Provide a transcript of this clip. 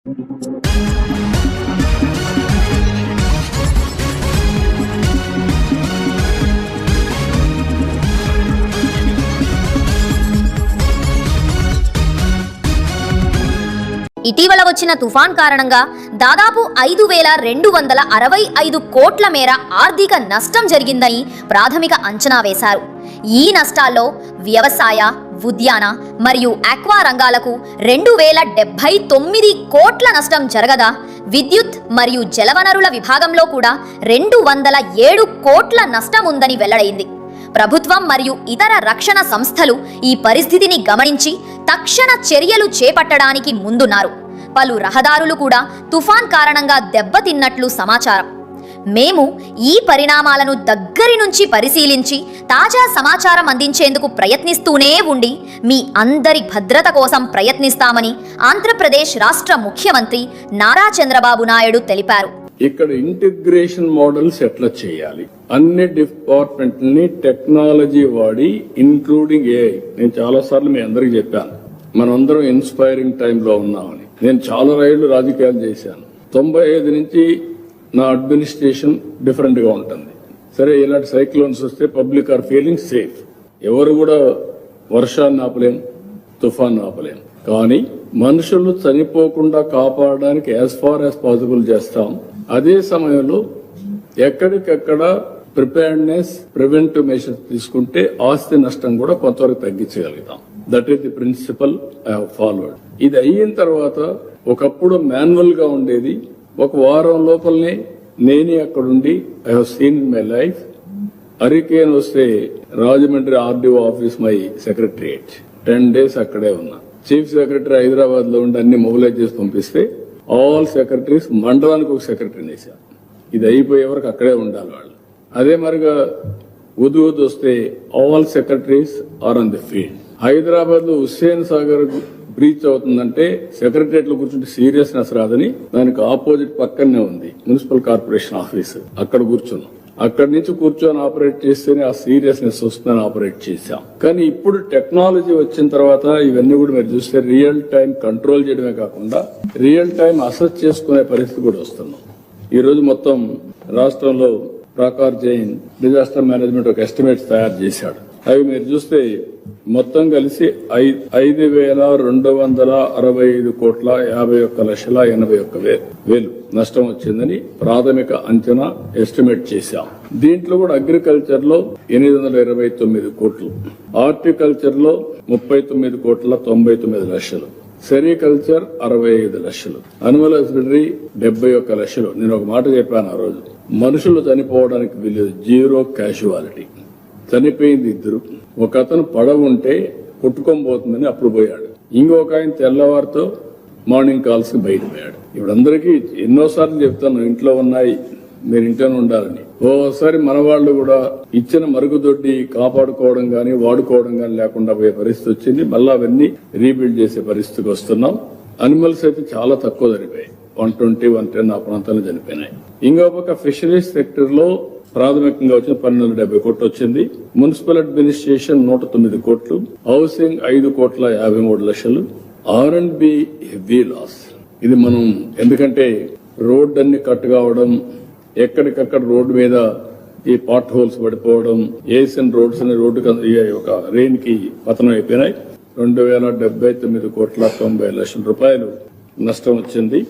ఇటీవల వచ్చిన తుఫాన్ కారణంగా దాదాపు ఐదు వేల రెండు వందల అరవై ఐదు కోట్ల మేర ఆర్థిక నష్టం జరిగిందని ప్రాథమిక అంచనా వేశారు. ఈ నష్టాల్లో వ్యవసాయ ఉద్యాన మరియు ఆక్వా రంగాలకు రెండు వేల డెబ్బై తొమ్మిది కోట్ల నష్టం జరగదా? విద్యుత్ మరియు జలవనరుల విభాగంలో కూడా రెండు వందల ఏడు కోట్ల నష్టం ఉందని వెల్లడైంది. ప్రభుత్వం మరియు ఇతర రక్షణ సంస్థలు ఈ పరిస్థితిని గమనించి తక్షణ చర్యలు చేపట్టడానికి ముందున్నారు. పలు రహదారులు కూడా తుఫాన్ కారణంగా దెబ్బతిన్నట్లు సమాచారం. మేము ఈ పరిణామాలను దగ్గరి నుంచి పరిశీలించి తాజా సమాచారం అందించేందుకు ప్రయత్నిస్తూనే ఉండి మీ అందరి భద్రత కోసం ప్రయత్నిస్తామని ఆంధ్రప్రదేశ్ రాష్ట్ర ముఖ్యమంత్రి నారా చంద్రబాబు నాయుడు తెలిపారు. ఇక్కడ ఇంటిగ్రేషన్ మోడల్స్ ఎట్లా చేయాలి? అన్ని డిపార్ట్మెంట్ని టెక్నాలజీ వాడి ఇన్క్లూడింగ్ ఏఐ నేను చాలా సార్లు మీ అందరికి చెప్పాను. మనందరం ఇన్స్పైరింగ్ టైంలో ఉన్నామని. నేను చాలా రైళ్ళు రాజకీయాలు చేశాను. తొంభై ఐదు నుంచి నా అడ్మినిస్ట్రేషన్ డిఫరెంట్గా ఉంటుంది. సరే ఇలాంటి సైక్లోన్స్ వస్తే పబ్లిక్ ఆర్ ఫీలింగ్ సేఫ్ ఎవరు కూడా వర్షాన్ని ఆపలేం తుఫాన్ ఆపలేం. కానీ మనుషులు చనిపోకుండా కాపాడడానికి యాజ్ ఫార్ యాజ్ పాసిబుల్ చేస్తాం. అదే సమయంలో ఎక్కడికెక్కడ ప్రిపేర్డ్నెస్ ప్రివెంటివ్ మెషర్స్ తీసుకుంటే ఆస్తి నష్టం కూడా కొంతవరకు తగ్గించగలుగుతాం. That is the principle I have followed ఇది అయిన తర్వాత ఒకప్పుడు మాన్యువల్గా ఉండేది ఒక వారం లోపలనే నేనే అక్కడుండి I have seen in my life hurricane వస్తే Rajahmundry RDO office my secretariat ten days అక్కడే ఉన్నా. చీఫ్ సెక్రటరీ హైదరాబాద్లో ఉండి అన్ని మొబిలైజ్ చేసి పంపిస్తే ఆల్ సెక్రటరీస్ మండలానికి ఒక సెక్రటరీని వేశారు ఇది అయిపోయే వరకు అక్కడే ఉండాలి వాళ్ళు. అదే మరిగా ఉదు ఉదు వస్తే all secretaries are on the field హైదరాబాద్లో హుస్సేన్ సాగర్ బ్రీచ్ అవుతుందంటే సెక్రటరియట్లో కూర్చుంటే సీరియస్నెస్ రాదని దానికి ఆపోజిట్ పక్కనే ఉంది మున్సిపల్ కార్పొరేషన్ ఆఫీస్. అక్కడ కూర్చున్నాం. అక్కడి నుంచి కూర్చొని ఆపరేట్ చేస్తేనే ఆ సీరియస్నెస్ వస్తుందని ఆపరేట్ చేశాం. కానీ ఇప్పుడు టెక్నాలజీ వచ్చిన తర్వాత ఇవన్నీ కూడా మీరు చూస్తే రియల్ టైం కంట్రోల్ చేయడమే కాకుండా రియల్ టైం అసెస్ చేసుకునే పరిస్థితి కూడా వస్తున్నాం ఈ రోజు మొత్తం రాష్ట్రంలో ప్రాకార్ జైన్ డిజాస్టర్ మేనేజ్మెంట్ ఒక ఎస్టిమేట్స్ తయారు చేశాడు. అవి మీరు చూస్తే మొత్తం కలిసి ఐదు వేల రెండు వందల అరవై ఐదు కోట్ల యాభై ఒక్క లక్షల ఎనభై ఒక్క వే- వేలు నష్టం వచ్చిందని ప్రాథమిక అంచనా ఎస్టిమేట్ చేశాం. దీంట్లో కూడా అగ్రికల్చర్లో ఎనిమిది వందల ఇరవై తొమ్మిది కోట్లు హార్టికల్చర్లో ముప్పై తొమ్మిది కోట్ల తొంభై తొమ్మిది లక్షలు సెరికల్చర్ అరవై ఐదు లక్షలు అనిమల్ హస్బెండరీ డెబ్బై ఒక్క లక్షలు. నేను ఒక మాట చెప్పాను ఆ రోజు. మనుషులు చనిపోవడానికి వీలేదు జీరో క్యాషువాలిటీ చనిపోయింది ఇద్దరు. ఒక అతను పడవ ఉంటే కొట్టుకొని పోతుందని అప్పుడు పోయాడు. ఇంకొక ఆయన తెల్లవారితో మార్నింగ్ కాల్స్కి బయటపోయాడు ఇప్పుడందరికీ ఎన్నోసార్లు చెప్తాను ఇంట్లో ఉన్నాయి మీరు ఇంట్లోనే ఉండాలని. ఓసారి మన వాళ్ళు కూడా ఇచ్చిన మరుగుదొడ్డి కాపాడుకోవడం కానీ వాడుకోవడం కానీ లేకుండా పోయే పరిస్థితి వచ్చింది. మళ్ళీ అవన్నీ రీబిల్డ్ చేసే పరిస్థితికి వస్తున్నాం. అనిమల్స్ అయితే చాలా తక్కువ చనిపోయాయి వన్ ట్వంటీ వన్ టెన్ ఆ ప్రాంతాల్లో చనిపోయినాయి. ఇంకో పక్క ఫిషరీస్ సెక్టర్లో ప్రాథమికంగా వచ్చిన పన్నెండు వందల డెబ్బై కోట్లు వచ్చింది. మున్సిపల్ అడ్మినిస్ట్రేషన్ నూట తొమ్మిది కోట్లు హౌసింగ్ ఐదు కోట్ల యాభై మూడు లక్షలు R and B heavy loss. ఇది మనం ఎందుకంటే రోడ్ అన్ని కట్ కావడం ఎక్కడికక్కడ రోడ్డు మీద ఈ పాట్ హోల్స్ పడిపోవడం ఏసియన్ రోడ్స్ అనే రోడ్డు ఒక రెయిన్కి పతనం అయిపోయినాయి. రెండు వేల డెబ్బై తొమ్మిది కోట్ల తొంభై లక్షల రూపాయలు నష్టం వచ్చింది.